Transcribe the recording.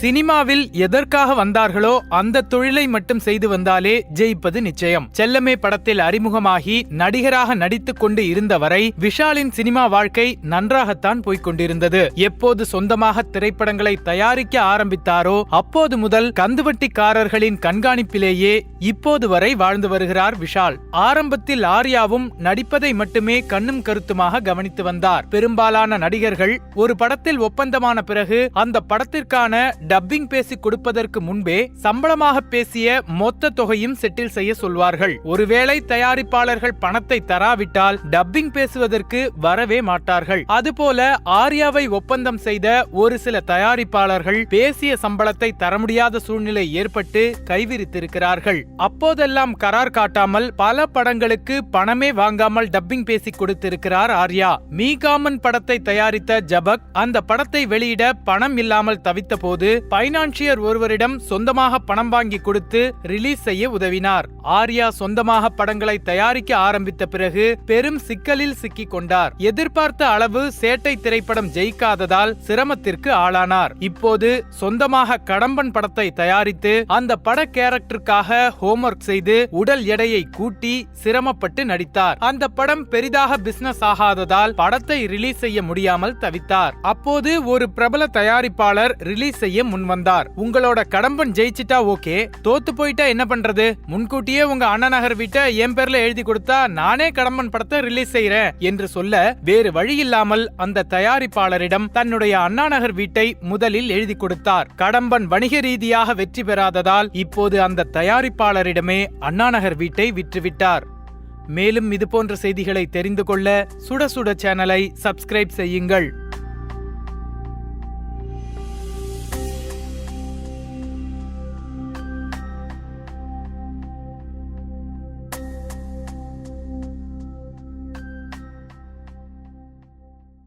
சினிமாவில் எதற்காக வந்தார்களோ அந்த தொழிலை மட்டும் செய்து வந்தாலே ஜெயிப்பது நிச்சயம். செல்லமே படத்தில் அறிமுகமாகி நடிகராக நடித்துக் கொண்டு இருந்தவரை விஷாலின் சினிமா வாழ்க்கை நன்றாகத்தான் போய்கொண்டிருந்தது எப்போது சொந்தமாக திரைப்படங்களை தயாரிக்க ஆரம்பித்தாரோ அப்போது முதல் கந்துவட்டிக்காரர்களின் கண்காணிப்பிலேயே இப்போது வரை வாழ்ந்து வருகிறார் விஷால். ஆரம்பத்தில் ஆர்யாவும் நடிப்பதை மட்டுமே கண்ணும் கருத்துமாக கவனித்து வந்தார். பெரும்பாலான நடிகர்கள் ஒரு படத்தில் ஒப்பந்தமான பிறகு அந்த படத்திற்கான டப்பிங் பேசி கொடுப்பதற்கு முன்பே சம்பளமாக பேசிய மொத்த தொகையும் செட்டில் செய்ய சொல்வார்கள். ஒருவேளை தயாரிப்பாளர்கள் பணத்தை தராவிட்டால் டப்பிங் பேசுவதற்கு வரவே மாட்டார்கள். அதுபோல ஆர்யாவை ஒப்பந்தம் செய்த ஒரு சில தயாரிப்பாளர்கள் பேசிய சம்பளத்தை தர முடியாத சூழ்நிலை ஏற்பட்டு கைவிரித்திருக்கிறார்கள். அப்போதெல்லாம் கரார் காட்டாமல் பல படங்களுக்கு பணமே வாங்காமல் டப்பிங் பேசி கொடுத்திருக்கிறார் ஆர்யா. மீகாமன் படத்தை தயாரித்த ஜபக் அந்த படத்தை வெளியிட பணம் இல்லாமல் தவித்த போது பைனான்சியர் ஒருவரிடம் சொந்தமாக பணம் வாங்கி கொடுத்து ரிலீஸ் செய்ய உதவினார். ஆர்யா சொந்தமாக படங்களை தயாரிக்க ஆரம்பித்த பிறகு பெரும் சிக்கலில் சிக்கிக் கொண்டார். எதிர்பார்த்த அளவு சேட்டை திரைப்படம் ஜெயிக்காததால் சிரமத்திற்கு ஆளானார். இப்போது சொந்தமாக கடம்பன் படத்தை தயாரித்து அந்த பட கேரக்டருக்காக ஹோம்ஒர்க் செய்து உடல் எடையை கூட்டி சிரமப்பட்டு நடித்தார். அந்த படம் பெரிதாக பிசினஸ் ஆகாததால் படத்தை ரிலீஸ் செய்ய முடியாமல் தவித்தார். அப்போது ஒரு பிரபல தயாரிப்பாளர் ரிலீஸ் செய்ய முன்வந்தார். உங்களோட கடம்பன் ஜெயிச்சிட்டா ஓகே. தோத்து போயிட்டா என்ன பண்றது? முன்கூட்டியே உங்க அண்ணநகர் வீட்டை என் பேர்ல எழுதி கொடுத்தா நானே கடம்பன் படத்தை ரிலீஸ் செய்யறேன் என்று சொல்ல வேறு வழி இல்லாமல் அந்த தயாரிப்பாளரிடம் தன்னுடைய அண்ணாநகர் வீட்டை முதலில் எழுதி கொடுத்தார். கடம்பன் வணிக ரீதியாக வெற்றி பெறாததால் இப்போது அந்த தயாரிப்பாளரிடமே அண்ணாநகர் வீட்டை விற்றுவிட்டார். மேலும் இதுபோன்ற செய்திகளை தெரிந்து கொள்ள சுட சுட சேனலை சப்ஸ்கிரைப் செய்யுங்கள்.